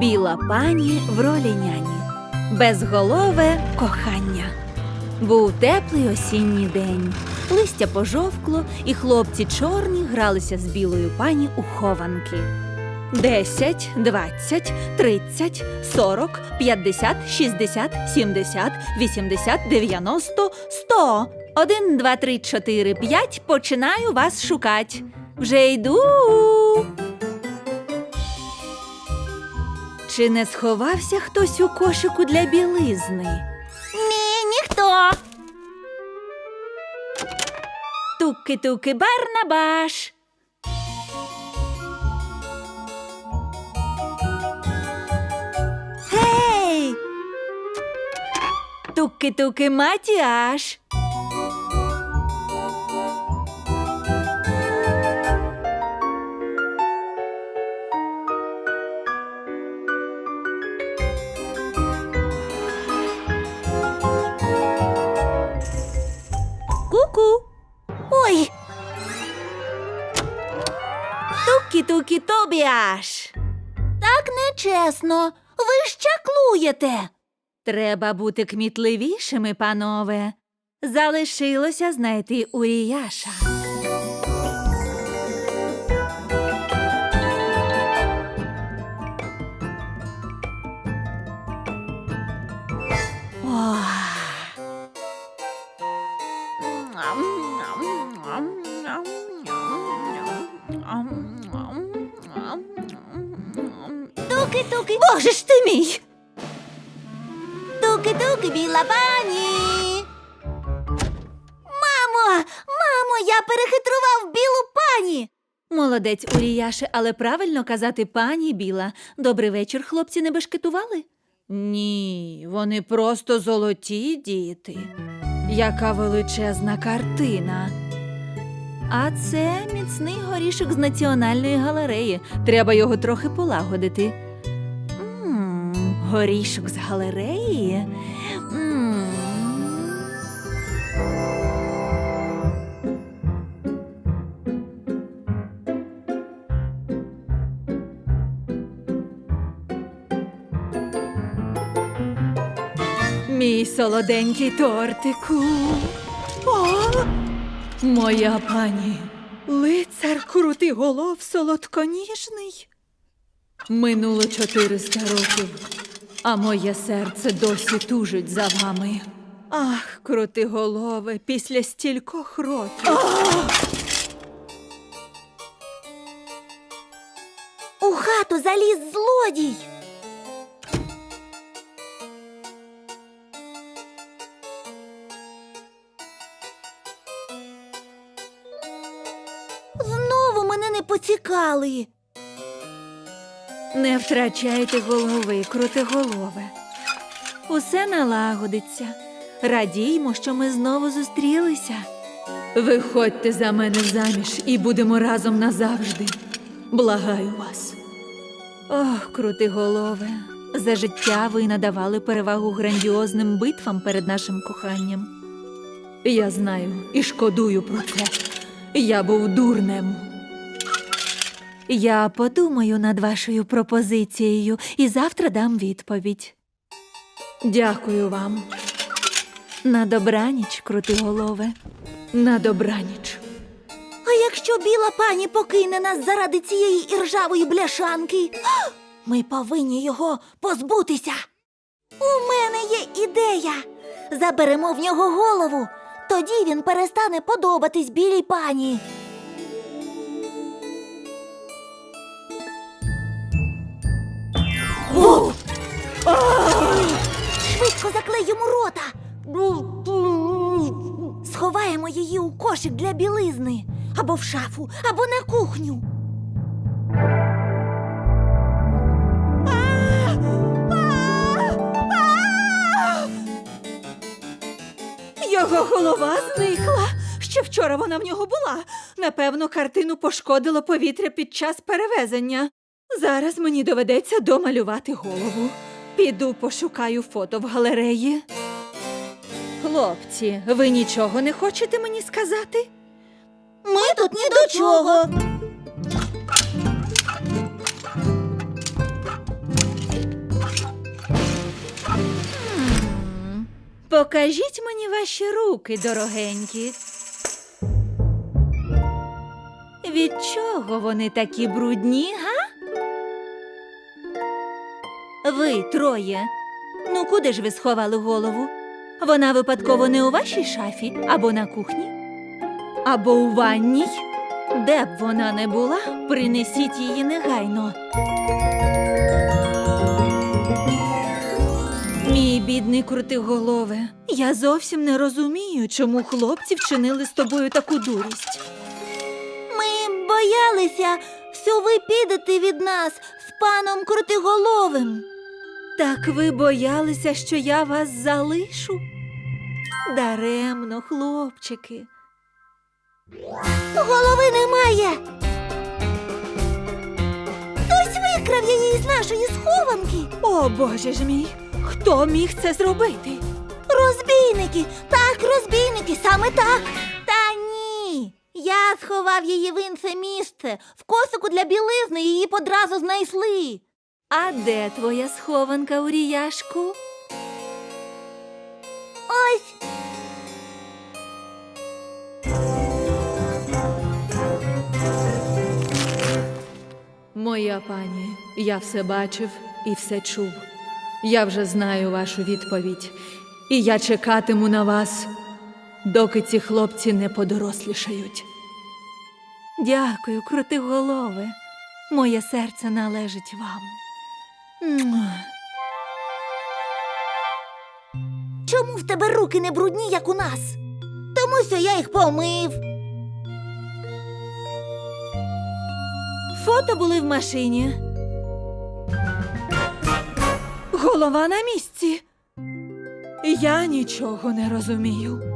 Біла пані в ролі няні. Безголове кохання. Був теплий осінній день. Листя пожовкло, і хлопці чорні гралися з білою пані у хованки. Десять, двадцять, тридцять, сорок, п'ятдесят, шістдесят, сімдесят, вісімдесят, дев'яносто, сто. Один, два, три, чотири, п'ять. Починаю вас шукать. Вже йду. Чи не сховався хтось у кошику для білизни? Ні, ніхто. Туки-туки Барнабаш. Гей! Туки-туки Матіаш. Тукі-тукі Тобіаш. так нечесно. Ви ж чаклуєте. Треба бути кмітливішими, панове. Залишилося знайти Уріяша. Туки-туки, Боже ж ти мій! туки-туки, біла пані. Мамо, мамо, я перехитрував білу пані. Молодець, Уріяше, але правильно казати пані Біла. Добрий вечір, хлопці не бешкетували? Ні, вони просто золоті діти. Яка величезна картина. А це міцний горішок з національної галереї. Треба його трохи полагодити. Горішок з галереї. Мій солоденький тортику. О, моя пані, лицар крутий голов солодконіжний. Минуло 400 років, а моє серце досі тужить за вами. Ах, крути голови, після стількох років. У хату заліз злодій. Знову мене не поцікали. Не втрачайте голови, крути голови. Усе налагодиться. Радіймо, що ми знову зустрілися. Виходьте за мене заміж і будемо разом назавжди. Благаю вас. Ох, крути голови. За життя ви надавали перевагу грандіозним битвам перед нашим коханням. Я знаю і шкодую про це. Я був дурнем. Я подумаю над вашою пропозицією і завтра дам відповідь. Дякую вам. На добраніч, крути голови. На добраніч. А якщо біла пані покине нас заради цієї іржавої бляшанки, ми повинні його позбутися. У мене є ідея. Заберемо в нього голову, тоді він перестане подобатись білій пані. Швидко йому рота. Сховаємо її у кошик для білизни або в шафу, або на кухню. Його голова зникла. Ще вчора вона в нього була. Напевно, картину пошкодило повітря під час перевезення. Зараз мені доведеться домалювати голову. Піду пошукаю фото в галереї. Хлопці, ви нічого не хочете мені сказати? Ми тут ні до чого. Покажіть мені ваші руки, дорогенькі. Від чого вони такі брудні, га? Ви троє. Ну, куди ж ви сховали голову? Вона випадково не у вашій шафі або на кухні? Або у ванній? Де б вона не була, принесіть її негайно. Мій бідний крутиголове, я зовсім не розумію, чому хлопці вчинили з тобою таку дурість. Ми боялися, що ви підете від нас з паном Крутиголовим. Так ви боялися, що я вас залишу? Даремно, хлопчики. Голови немає. Хтось викрав її з нашої схованки. О, боже ж мій, хто міг це зробити? Розбійники, так, розбійники, саме так. Та ні. Я сховав її в інше місце. В косику для білизни її подразу знайшли. А де твоя схованка, Уріяшку? Ось Моя пані, я все бачив і все чув. Я вже знаю вашу відповідь, і я чекатиму на вас, доки ці хлопці не подорослішають. Дякую, крутиголове. Моє серце належить вам. Чому в тебе руки не брудні, як у нас? Тому що я їх помив. Фото були в машині. Голова на місці. Я нічого не розумію.